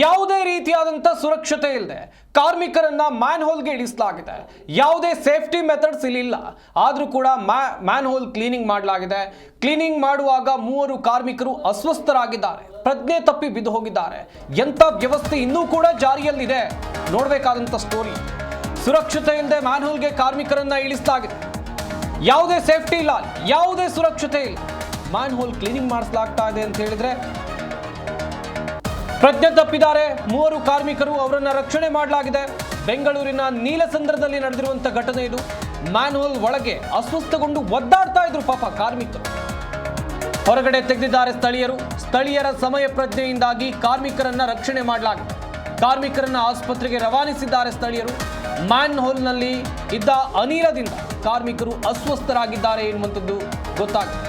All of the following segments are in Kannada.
ಯಾವುದೇ ರೀತಿಯಾದಂಥ ಸುರಕ್ಷತೆ ಇಲ್ಲದೆ ಕಾರ್ಮಿಕರನ್ನ ಮ್ಯಾನ್ ಹೋಲ್ಗೆ ಇಳಿಸಲಾಗಿದೆ. ಯಾವುದೇ ಸೇಫ್ಟಿ ಮೆಥಡ್ಸ್ ಇಲ್ಲಿಲ್ಲ. ಆದರೂ ಕೂಡ ಮ್ಯಾನ್ ಹೋಲ್ ಕ್ಲೀನಿಂಗ್ ಮಾಡಲಾಗಿದೆ. ಕ್ಲೀನಿಂಗ್ ಮಾಡುವಾಗ ಮೂವರು ಕಾರ್ಮಿಕರು ಅಸ್ವಸ್ಥರಾಗಿದ್ದಾರೆ. ಪ್ರಜ್ಞೆ ತಪ್ಪಿ ಬಿದ್ದು ಹೋಗಿದ್ದಾರೆ. ಎಂಥ ವ್ಯವಸ್ಥೆ ಇನ್ನೂ ಕೂಡ ಜಾರಿಯಲ್ಲಿದೆ. ನೋಡಬೇಕಾದಂಥ ಸ್ಟೋರಿ ಸುರಕ್ಷತೆಯಿಂದ ಮ್ಯಾನ್ ಹೋಲ್ಗೆ ಕಾರ್ಮಿಕರನ್ನ ಇಳಿಸಲಾಗಿದೆ. ಯಾವುದೇ ಸೇಫ್ಟಿ ಇಲ್ಲ. ಯಾವುದೇ ಸುರಕ್ಷತೆ ಇಲ್ಲ. ಮ್ಯಾನ್ ಹೋಲ್ ಕ್ಲೀನಿಂಗ್ ಮಾಡಿಸಲಾಗ್ತಾ ಇದೆ ಅಂತ ಹೇಳಿದ್ರೆ ಪ್ರಜ್ಞೆ ತಪ್ಪಿದ್ದಾರೆ. ಮೂವರು ಕಾರ್ಮಿಕರು ಅವರನ್ನ ರಕ್ಷಣೆ ಮಾಡಲಾಗಿದೆ. ಬೆಂಗಳೂರಿನ ನೀಲಸಂದ್ರದಲ್ಲಿ ನಡೆದಿರುವಂತಹ ಘಟನೆ ಇದು. ಮ್ಯಾನ್ಹೋಲ್ ಒಳಗೆ ಅಸ್ವಸ್ಥಗೊಂಡು ಒದ್ದಾಡ್ತಾ ಇದ್ರು ಪಾಪ ಕಾರ್ಮಿಕರು. ಹೊರಗಡೆ ತೆಗೆದಿದ್ದಾರೆ ಸ್ಥಳೀಯರು. ಸ್ಥಳೀಯರ ಸಮಯ ಪ್ರಜ್ಞೆಯಿಂದಾಗಿ ಕಾರ್ಮಿಕರನ್ನ ರಕ್ಷಣೆ ಮಾಡಲಾಗಿದೆ. ಕಾರ್ಮಿಕರನ್ನ ಆಸ್ಪತ್ರೆಗೆ ರವಾನಿಸಿದ್ದಾರೆ ಸ್ಥಳೀಯರು. ಮ್ಯಾನ್ ಹೋಲ್ನಲ್ಲಿ ಇದ್ದ ಅನಿಲದಿಂದ ಕಾರ್ಮಿಕರು ಅಸ್ವಸ್ಥರಾಗಿದ್ದಾರೆ ಎನ್ನುವಂಥದ್ದು ಗೊತ್ತಾಗ್ತದೆ.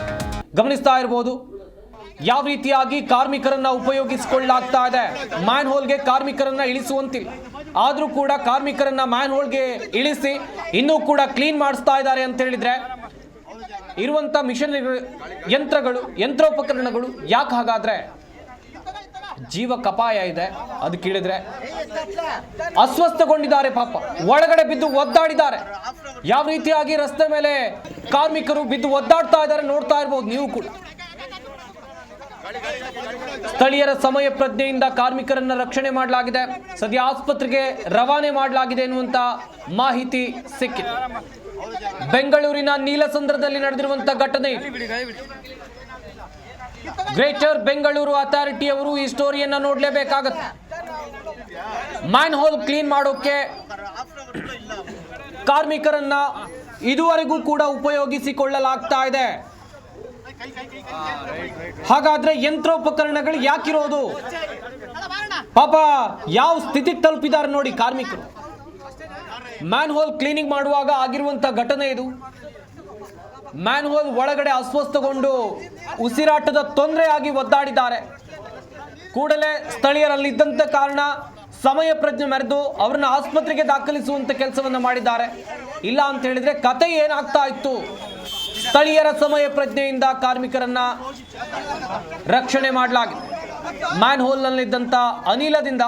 ಗಮನಿಸ್ತಾ ಇರಬಹುದು ಯಾವ ರೀತಿಯಾಗಿ ಕಾರ್ಮಿಕರನ್ನ ಉಪಯೋಗಿಸಿಕೊಳ್ಳಲಾಗ್ತಾ ಇದೆ? ಮ್ಯಾನ್ ಹೋಲ್ಗೆ ಕಾರ್ಮಿಕರನ್ನ ಇಳಿಸುವಂತಿಲ್ಲ ಆದರೂ ಕೂಡ ಕಾರ್ಮಿಕರನ್ನ ಮ್ಯಾನ್ ಹೋಲ್ಗೆ ಇಳಿಸಿ, ಇನ್ನೂ ಕೂಡ ಕ್ಲೀನ್ ಮಾಡಿಸ್ತಾ ಇದ್ದಾರೆ ಅಂತ ಹೇಳಿದ್ರೆ, ಇರುವಂತ ಮಿಷನ್ ಯಂತ್ರಗಳು, ಯಂತ್ರೋಪಕರಣಗಳು ಯಾಕೆ ಹಾಗಾದ್ರೆ ಜೀವ ಕಪಾಯ ಇದೆ ಅದು ಕೇಳಿದ್ರೆ. ಅಸ್ವಸ್ಥಗೊಂಡಿದ್ದಾರೆ ಪಾಪ. ಒಳಗಡೆ ಬಿದ್ದು ಒದ್ದಾಡಿದ್ದಾರೆ. ಯಾವ ರೀತಿಯಾಗಿ ರಸ್ತೆ ಮೇಲೆ ಕಾರ್ಮಿಕರು ಬಿದ್ದು ಒದ್ದಾಡ್ತಾ ಇದ್ದಾರೆ ನೋಡ್ತಾ ಇರ್ಬೋದು ನೀವು ಕೂಡ. ಸ್ಥಳೀಯರ ಸಮಯ ಪ್ರಜ್ಞೆಯಿಂದ ಕಾರ್ಮಿಕರನ್ನ ರಕ್ಷಣೆ ಮಾಡಲಾಗಿದೆ. ಸದ್ಯ ಆಸ್ಪತ್ರೆಗೆ ರವಾನೆ ಮಾಡಲಾಗಿದೆ ಎನ್ನುವಂತ ಮಾಹಿತಿ ಸಿಕ್ಕಿದೆ. ಬೆಂಗಳೂರಿನ ನೀಲಸಂದ್ರದಲ್ಲಿ ನಡೆದಿರುವಂತಹ ಘಟನೆ. ಗ್ರೇಟರ್ ಬೆಂಗಳೂರು ಅಥಾರಿಟಿ ಅವರು ಈ ಸ್ಟೋರಿಯನ್ನ ನೋಡ್ಲೇಬೇಕಾಗತ್ತೆ. ಮ್ಯಾನ್ ಹೋಲ್ ಕ್ಲೀನ್ ಮಾಡೋಕೆ ಕಾರ್ಮಿಕರನ್ನ ಇದುವರೆಗೂ ಕೂಡ ಉಪಯೋಗಿಸಿಕೊಳ್ಳಲಾಗ್ತಾ ಇದೆ. ಹಾಗಾದ್ರೆ ಯಂತ್ರೋಪಕರಣಗಳು ಯಾಕಿರೋದು? ಪಾಪ, ಯಾವ ಸ್ಥಿತಿಗೆ ತಲುಪಿದ್ದಾರೆ ನೋಡಿ ಕಾರ್ಮಿಕರು. ಮ್ಯಾನ್ ಹೋಲ್ ಕ್ಲೀನಿಂಗ್ ಮಾಡುವಾಗ ಆಗಿರುವಂತ ಘಟನೆ ಇದು. ಮ್ಯಾನ್ ಹೋಲ್ ಒಳಗಡೆ ಅಸ್ವಸ್ಥಗೊಂಡು ಉಸಿರಾಟದ ತೊಂದರೆಯಾಗಿ ಒದ್ದಾಡಿದ್ದಾರೆ. ಕೂಡಲೇ ಸ್ಥಳೀಯರಲ್ಲಿದ್ದಂತ ಕಾರಣ ಸಮಯ ಪ್ರಜ್ಞೆ ಮೆರೆದು ಅವ್ರನ್ನ ಆಸ್ಪತ್ರೆಗೆ ದಾಖಲಿಸುವಂತ ಕೆಲಸವನ್ನು ಮಾಡಿದ್ದಾರೆ. ಇಲ್ಲ ಅಂತ ಹೇಳಿದ್ರೆ ಕತೆ ಏನಾಗ್ತಾ ಇತ್ತು? ಸ್ಥಳೀಯರ ಸಮಯ ಪ್ರಜ್ಞೆಯಿಂದ ಕಾರ್ಮಿಕರನ್ನ ರಕ್ಷಣೆ ಮಾಡಲಾಗಿದೆ. ಮ್ಯಾನ್ ಹೋಲ್ನಲ್ಲಿದ್ದಂಥ ಅನಿಲದಿಂದ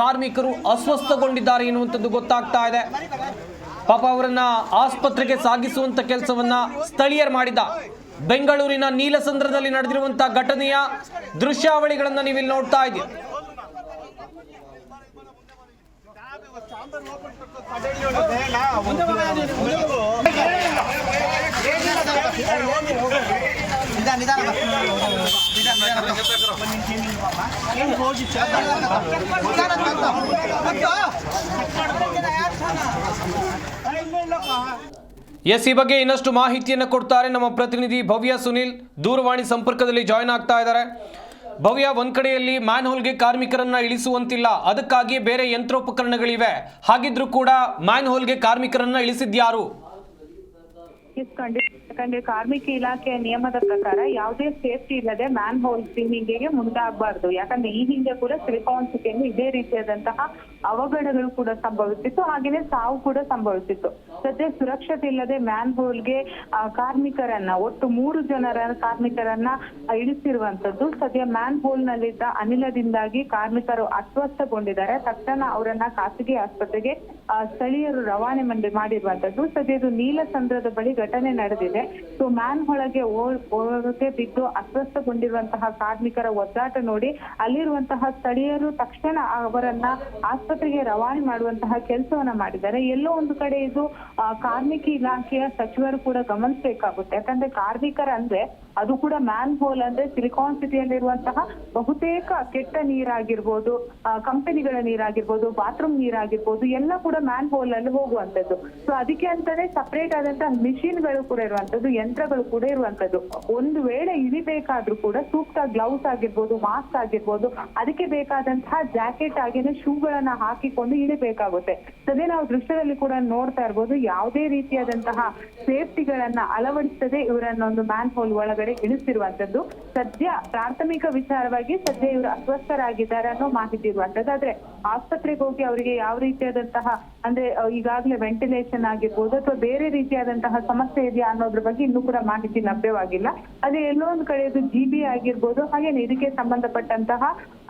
ಕಾರ್ಮಿಕರು ಅಸ್ವಸ್ಥಗೊಂಡಿದ್ದಾರೆ ಎನ್ನುವಂಥದ್ದು ಗೊತ್ತಾಗ್ತಾ ಇದೆ. ಪಾಪ ಅವರನ್ನ ಆಸ್ಪತ್ರೆಗೆ ಸಾಗಿಸುವಂತ ಕೆಲಸವನ್ನ ಸ್ಥಳೀಯರು ಮಾಡಿದ. ಬೆಂಗಳೂರಿನ ನೀಲಸಂದ್ರದಲ್ಲಿ ನಡೆದಿರುವಂತಹ ಘಟನೆಯ ದೃಶ್ಯಾವಳಿಗಳನ್ನ ನೀವಿಲ್ಲಿ ನೋಡ್ತಾ ನಿಧಾನ ಎಸ್, ಈ ಬಗ್ಗೆ ಇನ್ನಷ್ಟು ಮಾಹಿತಿಯನ್ನು ಕೊಡ್ತಾರೆ ನಮ್ಮ ಪ್ರತಿನಿಧಿ ಭವ್ಯ ಸುನಿಲ್. ದೂರವಾಣಿ ಸಂಪರ್ಕದಲ್ಲಿ ಜಾಯ್ನ್ ಆಗ್ತಾ ಇದ್ದಾರೆ. ಭವ್ಯ, ಒಂದ್ ಕಡೆಯಲ್ಲಿ ಮ್ಯಾನ್ ಹೋಲ್ಗೆ ಕಾರ್ಮಿಕರನ್ನ ಇಳಿಸುವಂತಿಲ್ಲ. ಅದಕ್ಕಾಗಿ ಬೇರೆ ಯಂತ್ರೋಪಕರಣಗಳಿವೆ. ಹಾಗಿದ್ರೂ ಕೂಡ ಮ್ಯಾನ್ ಹೋಲ್ಗೆ ಕಾರ್ಮಿಕರನ್ನ ಇಳಿಸಿದ್ಯಾರು? ಯಾಕಂದ್ರೆ ಕಾರ್ಮಿಕ ಇಲಾಖೆಯ ನಿಯಮದ ಪ್ರಕಾರ ಯಾವುದೇ ಸೇಫ್ಟಿ ಇಲ್ಲದೆ ಮ್ಯಾನ್ ಹೋಲ್ ಕ್ಲೀನಿಂಗ್ಗೆ ಮುಂದಾಗಬಾರ್ದು. ಯಾಕಂದ್ರೆ ಈ ಹಿಂದೆ ಕೂಡ ಸಿಲಿಕಾನ್ ಸಿಟಿಯಲ್ಲಿ ಇದೇ ರೀತಿಯಾದಂತಹ ಅವಘಡಗಳು ಕೂಡ ಸಂಭವಿಸಿತ್ತು ಹಾಗೆಯೇ ಸಾವು ಕೂಡ ಸಂಭವಿಸಿತ್ತು ಸದ್ಯ ಸುರಕ್ಷತೆ ಇಲ್ಲದೆ ಮ್ಯಾನ್ ಹೋಲ್ಗೆ ಕಾರ್ಮಿಕರನ್ನ, ಒಟ್ಟು ಮೂರು ಜನರ ಕಾರ್ಮಿಕರನ್ನ ಇಳಿಸಿರುವಂತದ್ದು. ಸದ್ಯ ಮ್ಯಾನ್ ಹೋಲ್ ನಲ್ಲಿದ್ದ ಅನಿಲದಿಂದಾಗಿ ಕಾರ್ಮಿಕರು ಅಸ್ವಸ್ಥಗೊಂಡಿದ್ದಾರೆ. ತಕ್ಷಣ ಅವರನ್ನ ಖಾಸಗಿ ಆಸ್ಪತ್ರೆಗೆ ಸ್ಥಳೀಯರು ರವಾನೆ ಮಂಡಿ ಮಾಡಿರುವಂತದ್ದು. ಸದ್ಯ ಇದು ನೀಲಸಂದ್ರದ ಬಳಿ ಘಟನೆ ನಡೆದಿದೆ. ಸೊ ಮ್ಯಾನ್ ಒಳಗೆ ಓ- ಒಳಗೆ ಬಿದ್ದು ಅಸ್ವಸ್ಥಗೊಂಡಿರುವಂತಹ ಕಾರ್ಮಿಕರ ಒದ್ದಾಟ ನೋಡಿ ಅಲ್ಲಿರುವಂತಹ ಸ್ಥಳೀಯರು ತಕ್ಷಣ ಅವರನ್ನ ಆಸ್ಪತ್ರೆಗೆ ರವಾನೆ ಮಾಡುವಂತಹ ಕೆಲಸವನ್ನ ಮಾಡಿದ್ದಾರೆ. ಎಲ್ಲೋ ಒಂದು ಕಡೆ ಇದು ಕಾರ್ಮಿಕ ಇಲಾಖೆಯ ಸಚಿವರು ಕೂಡ ಗಮನಿಸಬೇಕಾಗುತ್ತೆ. ಯಾಕಂದ್ರೆ ಕಾರ್ಮಿಕರ ಅಂದ್ರೆ ಅದು ಕೂಡ ಮ್ಯಾನ್ ಹೋಲ್ ಅಂದ್ರೆ ಸಿಲಿಕಾನ್ ಸಿಟಿಯಲ್ಲಿರುವಂತಹ ಬಹುತೇಕ ಕೆಟ್ಟ ನೀರಾಗಿರ್ಬೋದು ಕಂಪನಿಗಳ ನೀರಾಗಿರ್ಬೋದು, ಬಾತ್ರೂಮ್ ನೀರಾಗಿರ್ಬೋದು, ಎಲ್ಲ ಕೂಡ ಮ್ಯಾನ್ ಹೋಲ್ ಅಲ್ಲಿ ಹೋಗುವಂತದ್ದು ಸೊ ಅದಕ್ಕೆ ಅಂತಾನೆ ಸಪರೇಟ್ ಆದಂತಹ ಮಿಷಿನ್ಗಳು ಕೂಡ ಇರುವಂತದ್ದು ಯಂತ್ರಗಳು ಕೂಡ ಇರುವಂತದ್ದು ಒಂದು ವೇಳೆ ಇಳಿಬೇಕಾದ್ರೂ ಕೂಡ ಸೂಕ್ತ ಗ್ಲೌಸ್ ಆಗಿರ್ಬೋದು, ಮಾಸ್ಕ್ ಆಗಿರ್ಬೋದು, ಅದಕ್ಕೆ ಬೇಕಾದಂತಹ ಜಾಕೆಟ್ ಆಗಿನ ಶೂಗಳನ್ನ ಹಾಕಿಕೊಂಡು ಇಳಿಬೇಕಾಗುತ್ತೆ. ಅದೇ ನಾವು ದೃಶ್ಯದಲ್ಲಿ ಕೂಡ ನೋಡ್ತಾ ಇರ್ಬೋದು, ಯಾವುದೇ ರೀತಿಯಾದಂತಹ ಸೇಫ್ಟಿಗಳನ್ನ ಅಳವಡಿಸದೆ ಇವರನ್ನ ಒಂದು ಮ್ಯಾನ್ ಹೋಲ್ ಒಳಗಡೆ ಇಳಿಸಿರುವಂತದ್ದು ಸದ್ಯ ಪ್ರಾಥಮಿಕ ವಿಚಾರವಾಗಿ ಸದ್ಯ ಇವರು ಅಸ್ವಸ್ಥರಾಗಿದ್ದಾರೆ ಅನ್ನೋ ಮಾಹಿತಿ ಇರುವಂತದ್ದು ಆದ್ರೆ ಆಸ್ಪತ್ರೆಗೆ ಹೋಗಿ ಅವರಿಗೆ ಯಾವ ರೀತಿಯಾದಂತಹ, ಅಂದ್ರೆ ಈಗಾಗಲೇ ವೆಂಟಿಲೇಷನ್ ಆಗಿರ್ಬೋದು ಅಥವಾ ಬೇರೆ ರೀತಿಯಾದಂತಹ ಸಮಸ್ಯೆ ಇದೆಯಾ ಅನ್ನೋದ್ರ ಬಗ್ಗೆ ಇನ್ನೂ ಕೂಡ ಮಾಹಿತಿ ಲಭ್ಯವಾಗಿಲ್ಲ. ಅದೇ ಎಲ್ಲೋ ಒಂದು ಕಡೆ ಜಿ ಬಿ ಆಗಿರ್ಬೋದು, ಹಾಗೇನೆ ಇದಕ್ಕೆ ಸಂಬಂಧಪಟ್ಟಂತಹ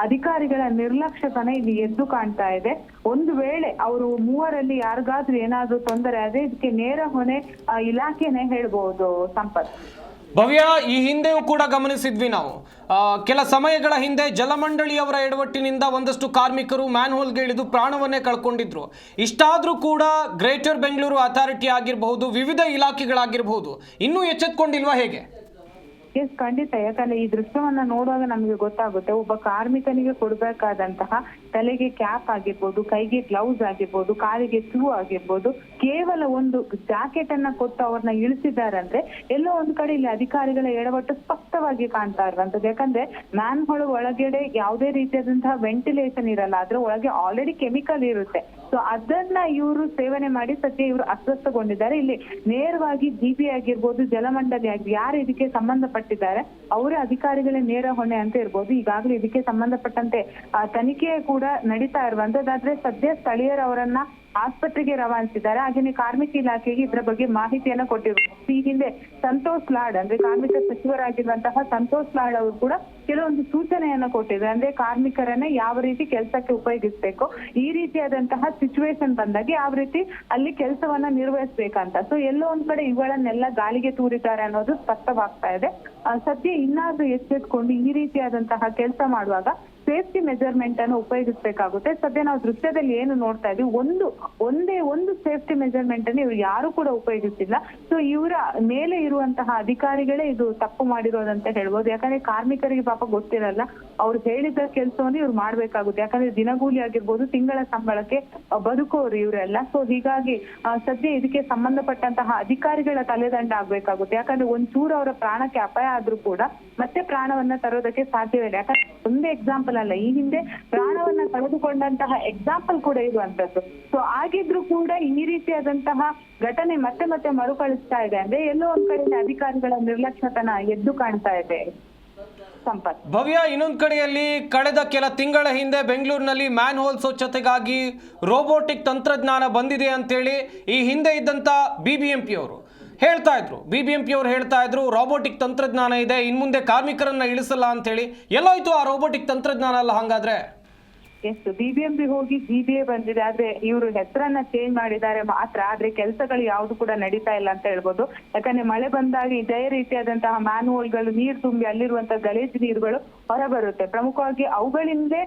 ಅಧಿಕಾರಿಗಳ ನಿರ್ಲಕ್ಷ್ಯತನ ಇಲ್ಲಿ ಎದ್ದು ಕಾಣ್ತಾ ಇದೆ. ಒಂದು ವೇಳೆ ಅವರು ಮೂವರಲ್ಲಿ ಯಾರಿಗಾದ್ರೂ ಏನಾದ್ರೂ ತೊಂದರೆ ಆದ್ರೆ ಇದಕ್ಕೆ ನೇರ ಹೊಣೆ ಇಲಾಖೆನೇ ಹೇಳ್ಬೋದು ಸಂಪತ್. ಭವ್ಯ, ಈ ಹಿಂದೆಯೂ ಕೂಡ ಗಮನಿಸಿದ್ವಿ ನಾವು. ಕೆಲ ಸಮಯಗಳ ಹಿಂದೆ ಜಲಮಂಡಳಿಯವರ ಎಡವಟ್ಟಿನಿಂದ ಒಂದಷ್ಟು ಕಾರ್ಮಿಕರು ಮ್ಯಾನ್ಹೋಲ್ಗೆ ಇಳಿದು ಪ್ರಾಣವನ್ನೇ ಕಳ್ಕೊಂಡಿದ್ರು. ಇಷ್ಟಾದ್ರೂ ಕೂಡ ಗ್ರೇಟರ್ ಬೆಂಗಳೂರು ಅಥಾರಿಟಿ ಆಗಿರಬಹುದು, ವಿವಿಧ ಇಲಾಖೆಗಳಾಗಿರಬಹುದು, ಇನ್ನೂ ಎಚ್ಚೆತ್ಕೊಂಡಿಲ್ವಾ ಹೇಗೆ? ಎಸ್ ಖಂಡಿತ. ಯಾಕಂದ್ರೆ ಈ ದೃಶ್ಯವನ್ನ ನೋಡುವಾಗ ನಮಗೆ ಗೊತ್ತಾಗುತ್ತೆ. ಒಬ್ಬ ಕಾರ್ಮಿಕನಿಗೆ ಕೊಡಬೇಕಾದಂತಹ ತಲೆಗೆ ಕ್ಯಾಪ್ ಆಗಿರ್ಬೋದು, ಕೈಗೆ ಗ್ಲೌಸ್ ಆಗಿರ್ಬೋದು, ಕಾಲಿಗೆ ಶೂ ಆಗಿರ್ಬೋದು, ಕೇವಲ ಒಂದು ಜಾಕೆಟ್ ಅನ್ನ ಕೊಟ್ಟು ಅವ್ರನ್ನ ಇಳಿಸಿದಾರಂದ್ರೆ ಎಲ್ಲೋ ಒಂದ್ ಕಡೆ ಇಲ್ಲಿ ಅಧಿಕಾರಿಗಳ ಎಡವಟ್ಟು ಸ್ಪಷ್ಟವಾಗಿ ಕಾಣ್ತಾ ಇರುವಂತದ್ದು ಯಾಕಂದ್ರೆ ಮ್ಯಾನ್ ಹೊಳ ಒಳಗಡೆ ಯಾವುದೇ ರೀತಿಯಾದಂತಹ ವೆಂಟಿಲೇಷನ್ ಇರಲ್ಲ. ಅದ್ರ ಒಳಗೆ ಆಲ್ರೆಡಿ ಕೆಮಿಕಲ್ ಇರುತ್ತೆ. ಸೊ ಅದನ್ನ ಇವರು ಸೇವನೆ ಮಾಡಿ ಸದ್ಯ ಇವರು ಅಸ್ವಸ್ಥಗೊಂಡಿದ್ದಾರೆ. ಇಲ್ಲಿ ನೇರವಾಗಿ ಜಿಬಿ ಆಗಿರ್ಬೋದು, ಜಲಮಂಡಲಿ ಆಗಿ ಯಾರು ಇದಕ್ಕೆ ಸಂಬಂಧಪಟ್ಟಿದ್ದಾರೆ ಅವರ ಅಧಿಕಾರಿಗಳೇ ನೇರ ಹೊಣೆ ಅಂತ ಇರ್ಬೋದು. ಈಗಾಗಲೇ ಇದಕ್ಕೆ ಸಂಬಂಧಪಟ್ಟಂತೆ ಆ, ತನಿಖೆ ಕೂಡ ನಡೀತಾ ಇರುವಂತದ್ದಾದ್ರೆ ಸದ್ಯ ಸ್ಥಳೀಯರು ಅವರನ್ನ ಆಸ್ಪತ್ರೆಗೆ ರವಾನಿಸಿದ್ದಾರೆ. ಹಾಗೇನೆ ಕಾರ್ಮಿಕ ಇಲಾಖೆಗೆ ಇದರ ಬಗ್ಗೆ ಮಾಹಿತಿಯನ್ನ ಕೊಟ್ಟಿರುವುದು ಈ ಹಿಂದೆ ಸಂತೋಷ್ ಲಾಡ್ ಅಂದ್ರೆ ಕಾರ್ಮಿಕ ಸಚಿವರಾಗಿರುವಂತಹ ಸಂತೋಷ್ ಲಾಡ್ ಅವರು ಕೂಡ ಕೆಲವೊಂದು ಸೂಚನೆಯನ್ನ ಕೊಟ್ಟಿದ್ದಾರೆ. ಅಂದ್ರೆ ಕಾರ್ಮಿಕರನ್ನ ಯಾವ ರೀತಿ ಕೆಲಸಕ್ಕೆ ಉಪಯೋಗಿಸ್ಬೇಕು, ಈ ರೀತಿಯಾದಂತಹ ಸಿಚುವೇಶನ್ ಬಂದಾಗ ಯಾವ ರೀತಿ ಅಲ್ಲಿ ಕೆಲಸವನ್ನ ನಿರ್ವಹಿಸ್ಬೇಕಂತ. ಸೊ ಎಲ್ಲೋ ಒಂದ್ ಕಡೆ ಇವುಗಳನ್ನೆಲ್ಲ ಗಾಳಿಗೆ ತೂರಿದ್ದಾರೆ ಅನ್ನೋದು ಸ್ಪಷ್ಟವಾಗ್ತಾ ಇದೆ. ಸದ್ಯ ಇನ್ನಾದ್ರೂ ಎಚ್ಚೆತ್ಕೊಂಡು ಈ ರೀತಿಯಾದಂತಹ ಕೆಲಸ ಮಾಡುವಾಗ ಸೇಫ್ಟಿ ಮೆಜರ್ಮೆಂಟ್ ಅನ್ನು ಉಪಯೋಗಿಸಬೇಕಾಗುತ್ತೆ. ಸದ್ಯ ನಾವು ದೃಶ್ಯದಲ್ಲಿ ಏನು ನೋಡ್ತಾ ಇದೀವಿ, ಒಂದು, ಒಂದೇ ಒಂದು ಸೇಫ್ಟಿ ಮೆಜರ್ಮೆಂಟ್ ಅನ್ನು ಇವ್ರು ಯಾರು ಕೂಡ ಉಪಯೋಗಿಸಿಲ್ಲ ಸೊ ಇವರ ಮೇಲೆ ಇರುವಂತಹ ಅಧಿಕಾರಿಗಳೇ ಇದು ತಪ್ಪು ಮಾಡಿರೋದಂತ ಹೇಳ್ಬೋದು. ಯಾಕಂದ್ರೆ ಕಾರ್ಮಿಕರಿಗೆ ಪಾಪ ಗೊತ್ತಿರಲ್ಲ, ಅವ್ರು ಹೇಳಿದ ಕೆಲಸವನ್ನು ಇವ್ರು ಮಾಡ್ಬೇಕಾಗುತ್ತೆ. ಯಾಕಂದ್ರೆ ದಿನಗೂಲಿ ಆಗಿರ್ಬೋದು, ತಿಂಗಳ ಸಂಬಳಕ್ಕೆ ಬದುಕೋರು ಇವರೆಲ್ಲ. ಸೊ ಹೀಗಾಗಿ ಸದ್ಯ ಇದಕ್ಕೆ ಸಂಬಂಧಪಟ್ಟಂತಹ ಅಧಿಕಾರಿಗಳ ತಲೆದಂಡ ಆಗ್ಬೇಕಾಗುತ್ತೆ. ಯಾಕಂದ್ರೆ ಒಂಚೂರು ಅವರ ಪ್ರಾಣಕ್ಕೆ ಅಪಾಯ ಆದ್ರೂ ಕೂಡ ಮತ್ತೆ ಪ್ರಾಣವನ್ನ ತರೋದಕ್ಕೆ ಸಾಧ್ಯವಿಲ್ಲ ಯಾಕಂದ್ರೆ ಒಂದೇ ಎಕ್ಸಾಂಪಲ್ ಅಲ್ಲ, ಈ ಹಿಂದೆ ಪ್ರಾಣವನ್ನ ಕಳೆದುಕೊಂಡಂತಹ ಎಕ್ಸಾಂಪಲ್ ಕೂಡ ಇರುವಂತದ್ದು ಸೊ ಆಗಿದ್ರು ಕೂಡ ಈ ರೀತಿಯಾದಂತಹ ಘಟನೆ ಮತ್ತೆ ಮತ್ತೆ ಮರುಕಳಿಸ್ತಾ ಇದೆ ಅಂದ್ರೆ ಎಲ್ಲೋ ಒಂದ್ ಕಡೆ ಅಧಿಕಾರಿಗಳ ನಿರ್ಲಕ್ಷ್ಯತನ ಎದ್ದು ಕಾಣ್ತಾ ಇದೆ. ಭವ್ಯ, ಇನ್ನೊಂದು ಕಡೆಯಲ್ಲಿ ಕಳೆದ ಕೆಲ ತಿಂಗಳ ಹಿಂದೆ ಬೆಂಗಳೂರಿನಲ್ಲಿ ಮ್ಯಾನ್ ಹೋಲ್ ಸ್ವಚ್ಛತೆಗಾಗಿ ರೋಬೋಟಿಕ್ ತಂತ್ರಜ್ಞಾನ ಬಂದಿದೆ ಅಂತೇಳಿ ಈ ಹಿಂದೆ ಇದ್ದಂತ ಬಿಬಿಎಂಪಿ ಅವರು. ಹೇಳ್ತಾ ಇದ್ರು. ಬಿ ಬಿ ಎಂ ಪಿ ಅವರು ಹೇಳ್ತಾ ಇದ್ರು ರೋಬೋಟಿಕ್ ತಂತ್ರಜ್ಞಾನ ಇದೆ ಇನ್ನು ಮುಂದೆ ಕಾರ್ಮಿಕರನ್ನ ಇಳಿಸಲ್ಲ ಅಂತೇಳಿ. ಎಲ್ಲೋಯ್ತು ಆ ರೋಬೋಟಿಕ್ ತಂತ್ರಜ್ಞಾನ ಅಲ್ಲ ಹಾಗಾದ್ರೆ? ಎಸ್ ಬಿಬಿಎಂಪಿ ಹೋಗಿ ಜಿಬಿಎ ಬಂದಿದೆ, ಆದ್ರೆ ಇವರು ಹೆಸರನ್ನ ಚೇಂಜ್ ಮಾಡಿದ್ದಾರೆ ಮಾತ್ರ, ಆದ್ರೆ ಕೆಲಸಗಳು ಯಾವ್ದು ಕೂಡ ನಡೀತಾ ಇಲ್ಲ ಅಂತ ಹೇಳ್ಬೋದು. ಯಾಕಂದ್ರೆ ಮಳೆ ಬಂದಾಗ ಇದೇ ರೀತಿಯಾದಂತಹ ಮ್ಯಾನ್ಹೋಲ್ಗಳು ನೀರು ತುಂಬಿ ಅಲ್ಲಿರುವಂತಹ ಗಲೀಜು ನೀರುಗಳು ಹೊರಬರುತ್ತೆ. ಪ್ರಮುಖವಾಗಿ ಅವುಗಳಿಂದಲೇ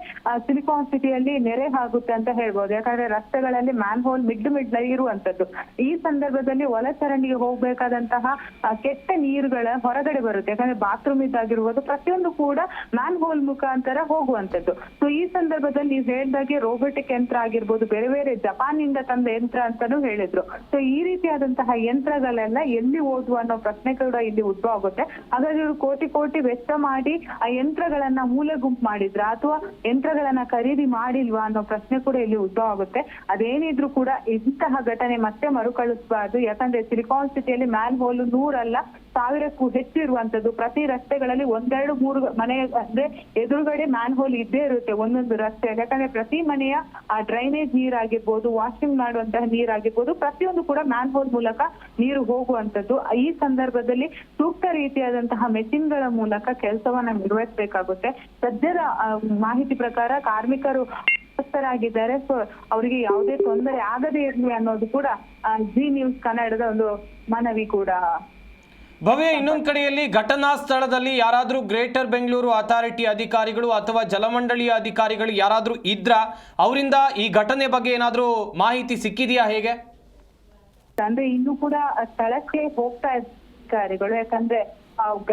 ಸಿಲಿಕಾನ್ ಸಿಟಿಯಲ್ಲಿ ನೆರೆ ಆಗುತ್ತೆ ಅಂತ ಹೇಳ್ಬೋದು. ಯಾಕಂದ್ರೆ ರಸ್ತೆಗಳಲ್ಲಿ ಮ್ಯಾನ್ ಹೋಲ್ ಮಿಡ್ ಮಿಡ್ ಇರುವಂತದ್ದು ಈ ಸಂದರ್ಭದಲ್ಲಿ ಒಳಚರಂಡಿಗೆ ಹೋಗ್ಬೇಕಾದಂತಹ ಕೆಟ್ಟ ನೀರುಗಳ ಹೊರಗಡೆ ಬರುತ್ತೆ. ಯಾಕಂದ್ರೆ ಬಾತ್ರೂಮ್ ಇದ್ದಾಗಿರ್ಬೋದು ಪ್ರತಿಯೊಂದು ಕೂಡ ಮ್ಯಾನ್ ಹೋಲ್ ಮುಖಾಂತರ ಹೋಗುವಂತದ್ದು ಸೊ ಈ ಸಂದರ್ಭದಲ್ಲಿ ನೀವು ಹೇಳ್ದಾಗೆ ರೋಬೋಟಿಕ್ ಯಂತ್ರ ಆಗಿರ್ಬೋದು, ಬೇರೆ ಬೇರೆ ಜಪಾನ್ ಇಂದ ತಂದ ಯಂತ್ರ ಅಂತಾನೂ ಹೇಳಿದ್ರು. ಸೊ ಈ ರೀತಿಯಾದಂತಹ ಯಂತ್ರಗಳೆಲ್ಲ ಎಲ್ಲಿ ಓದುವ ಅನ್ನೋ ಪ್ರಶ್ನೆ ಕೂಡ ಇಲ್ಲಿ ಉದ್ಭವ ಆಗುತ್ತೆ. ಹಾಗಾಗಿ ಇವರು ಕೋಟಿ ಕೋಟಿ ವೆಚ್ಚ ಮಾಡಿ ಆ ಯಂತ್ರಗಳನ್ನ ಮೂಲೆ ಗುಂಪು ಮಾಡಿದ್ರ ಅಥವಾ ಯಂತ್ರಗಳನ್ನ ಖರೀದಿ ಮಾಡಿಲ್ವಾ ಅನ್ನೋ ಪ್ರಶ್ನೆ ಕೂಡ ಇಲ್ಲಿ ಉದ್ಭವ ಆಗುತ್ತೆ. ಅದೇನಿದ್ರು ಕೂಡ ಇಂತಹ ಘಟನೆ ಮತ್ತೆ ಮರುಕಳಿಸಬಾರ್ದು. ಯಾಕಂದ್ರೆ ಸಿಲಿಕಾನ್ ಸಿಟಿಯಲ್ಲಿ ಮ್ಯಾನ್ ಹೋಲ್ ನೂರಲ್ಲ ಸಾವಿರಕ್ಕೂ ಹೆಚ್ಚು ಇರುವಂತದ್ದು ಪ್ರತಿ ರಸ್ತೆಗಳಲ್ಲಿ ಒಂದೆರಡು ಮೂರು ಮನೆ, ಅಂದ್ರೆ ಎದುರುಗಡೆ ಮ್ಯಾನ್ ಹೋಲ್ ಇದ್ದೇ ಇರುತ್ತೆ ಒಂದೊಂದು ರಸ್ತೆ. ಯಾಕಂದ್ರೆ ಪ್ರತಿ ಮನೆಯ ಆ ಡ್ರೈನೇಜ್ ನೀರಾಗಿರ್ಬೋದು ವಾಷಿಂಗ್ ಮಾಡುವಂತಹ ನೀರಾಗಿರ್ಬೋದು, ಪ್ರತಿಯೊಂದು ಕೂಡ ಮ್ಯಾನ್ ಹೋಲ್ ಮೂಲಕ ನೀರು ಹೋಗುವಂತದ್ದು. ಈ ಸಂದರ್ಭದಲ್ಲಿ ಸೂಕ್ತ ರೀತಿಯಾದಂತಹ ಮೆಷಿನ್ಗಳ ಮೂಲಕ ಕೆಲಸವನ್ನ ನಿರ್ವಹಿಸಬೇಕಾಗುತ್ತೆ. ಸದ್ಯದ ಮಾಹಿತಿ ಪ್ರಕಾರ ಕಾರ್ಮಿಕರು ಅಸ್ವಸ್ಥರಾಗಿದ್ದಾರೆ. ಸೊ ಅವರಿಗೆ ಯಾವುದೇ ತೊಂದರೆ ಆಗದೇ ಇರಲಿ ಅನ್ನೋದು ಕೂಡ ಜಿ ನ್ಯೂಸ್ ಕನ್ನಡದ ಒಂದು ಮನವಿ ಕೂಡ. ಭವ್ಯ ಇನ್ನೊಂದು ಕಡೆಯಲ್ಲಿ ಘಟನಾ ಸ್ಥಳದಲ್ಲಿ ಯಾರಾದರೂ ಗ್ರೇಟರ್ ಬೆಂಗಳೂರು ಅಥಾರಿಟಿ ಅಧಿಕಾರಿಗಳು ಅಥವಾ ಜಲಮಂಡಳಿಯ ಅಧಿಕಾರಿಗಳು ಯಾರಾದರೂ ಇದ್ರಾ ಅವರಿಂದ ಈ ಘಟನೆ ಬಗ್ಗೆ ಏನಾದರೂ ಮಾಹಿತಿ ಸಿಕ್ಕಿದೆಯಾ ಹೇಗೆ? ಅಂದ್ರೆ ಇನ್ನು ಕೂಡ ಸ್ಥಳಕ್ಕೆ ಹೋಗ್ತಾ ಅಧಿಕಾರಿಗಳು ಯಾಕಂದ್ರೆ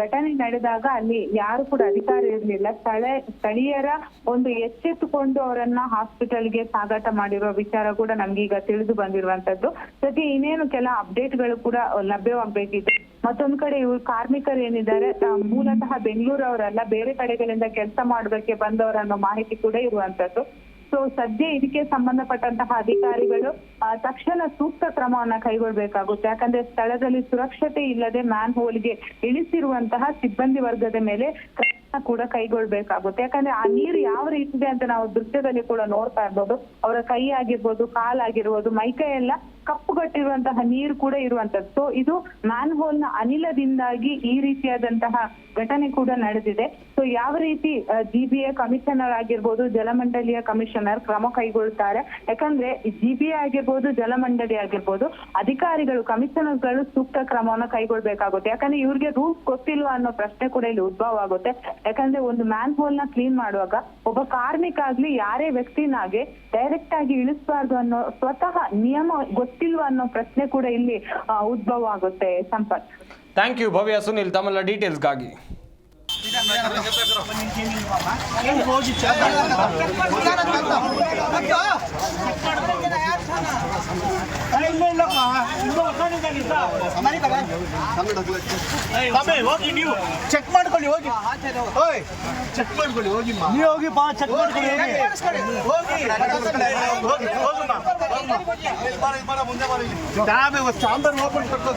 ಘಟನೆ ನಡೆದಾಗ ಅಲ್ಲಿ ಯಾರು ಕೂಡ ಅಧಿಕಾರಿ ಇರ್ಲಿಲ್ಲ. ಸ್ಥಳ, ಸ್ಥಳೀಯರ ಒಂದು ಎಚ್ಚೆತ್ತುಕೊಂಡು ಅವರನ್ನ ಹಾಸ್ಪಿಟಲ್ಗೆ ಸಾಗಾಟ ಮಾಡಿರುವ ವಿಚಾರ ಕೂಡ ನಮ್ಗೀಗ ತಿಳಿದು ಬಂದಿರುವಂತದ್ದು. ಜೊತೆ ಇನ್ನೇನು ಕೆಲ ಅಪ್ಡೇಟ್ಗಳು ಕೂಡ ಲಭ್ಯವಾಗ್ಬೇಕಿದೆ ಮತ್ತೊಂದ್ ಕಡೆ ಇವ್ರು ಕಾರ್ಮಿಕರು ಏನಿದ್ದಾರೆ ಮೂಲತಃ ಬೆಂಗಳೂರವರಲ್ಲ, ಬೇರೆ ಕಡೆಗಳಿಂದ ಕೆಲಸ ಮಾಡೋದಕ್ಕೆ ಬಂದವರನ್ನೋ ಮಾಹಿತಿ ಕೂಡ ಇರುವಂತದ್ದು. ಸೊ ಸದ್ಯ ಇದಕ್ಕೆ ಸಂಬಂಧಪಟ್ಟಂತಹ ಅಧಿಕಾರಿಗಳು ತಕ್ಷಣ ಸೂಕ್ತ ಕ್ರಮವನ್ನ ಕೈಗೊಳ್ಬೇಕಾಗುತ್ತೆ. ಯಾಕಂದ್ರೆ ಸ್ಥಳದಲ್ಲಿ ಸುರಕ್ಷತೆ ಇಲ್ಲದೆ ಮ್ಯಾನ್ ಹೋಲ್ಗೆ ಇಳಿಸಿರುವಂತಹ ಸಿಬ್ಬಂದಿ ವರ್ಗದ ಮೇಲೆ ಕೂಡ ಕೈಗೊಳ್ಬೇಕಾಗುತ್ತೆ. ಯಾಕಂದ್ರೆ ಆ ನೀರು ಯಾವ ರೀತಿ ಇದೆ ಅಂತ ನಾವು ದೃಶ್ಯದಲ್ಲಿ ಕೂಡ ನೋಡ್ತಾ ಇರ್ಬೋದು. ಅವರ ಕೈ ಆಗಿರ್ಬೋದು ಕಾಲಾಗಿರ್ಬೋದು ಮೈಕೈ ಎಲ್ಲ ಕಪ್ಪುಗಟ್ಟಿರುವಂತಹ ನೀರು ಕೂಡ ಇರುವಂತದ್ದು. ಸೊ ಇದು ಮ್ಯಾನ್ ಹೋಲ್ನ ಅನಿಲದಿಂದಾಗಿ ಈ ರೀತಿಯಾದಂತಹ ಘಟನೆ ಕೂಡ ನಡೆದಿದೆ. ಸೊ ಯಾವ ರೀತಿ ಜಿ ಬಿ ಎ ಕಮಿಷನರ್ ಆಗಿರ್ಬೋದು, ಜಲಮಂಡಳಿಯ ಕಮಿಷನರ್ ಕ್ರಮ ಕೈಗೊಳ್ತಾರೆ. ಯಾಕಂದ್ರೆ ಜಿಬಿಎ ಆಗಿರ್ಬೋದು, ಜಲಮಂಡಳಿ ಆಗಿರ್ಬೋದು, ಅಧಿಕಾರಿಗಳು ಕಮಿಷನರ್ಗಳು ಸೂಕ್ತ ಕ್ರಮವನ್ನು ಕೈಗೊಳ್ಬೇಕಾಗುತ್ತೆ. ಯಾಕಂದ್ರೆ ಇವ್ರಿಗೆ ರೂಲ್ಸ್ ಗೊತ್ತಿಲ್ವಾ ಅನ್ನೋ ಪ್ರಶ್ನೆ ಕೂಡ ಇಲ್ಲಿ ಉದ್ಭವ ಆಗುತ್ತೆ. ಯಾಕಂದ್ರೆ ಒಂದು ಮ್ಯಾನ್ ಹೋಲ್ನ ಕ್ಲೀನ್ ಮಾಡುವಾಗ ಒಬ್ಬ ಕಾರ್ಮಿಕ ಆಗ್ಲಿ, ಯಾರೇ ವ್ಯಕ್ತಿನಾಗೆ ಡೈರೆಕ್ಟ್ ಆಗಿ ಇಳಿಸಬಾರ್ದು ಅನ್ನೋ ಸ್ವತಃ ನಿಯಮ ಗೊತ್ತಿಲ್ವಾ ಅನ್ನೋ ಪ್ರಶ್ನೆ ಕೂಡ ಇಲ್ಲಿ ಉದ್ಭವ ಆಗುತ್ತೆ ಸಂಪತ್. ಥ್ಯಾಂಕ್ ಯು ಭವ್ಯ ಸುನಿಲ್ ತಮ್ಮೆಲ್ಲ ಡೀಟೇಲ್ಸ್ಗಾಗಿ. ಗಾಗಿ ಇಲ್ಲ ಹೋಗಿ ನೀವು ಚೆಕ್ ಮಾಡ್ಕೊಳ್ಳಿ ಹೋಗಿ ಚೆಕ್ ಮಾಡ್ಕೊಳ್ಳಿ ಹೋಗಿ ನೀವು ಹೋಗಿ ಬಾ ಚೆಕ್ ಮಾಡ್ಕೊಳ್ಳಿ ಹೋಗಿ ಹೋಗಿ ಓಪನ್ ಕೊಟ್ಟು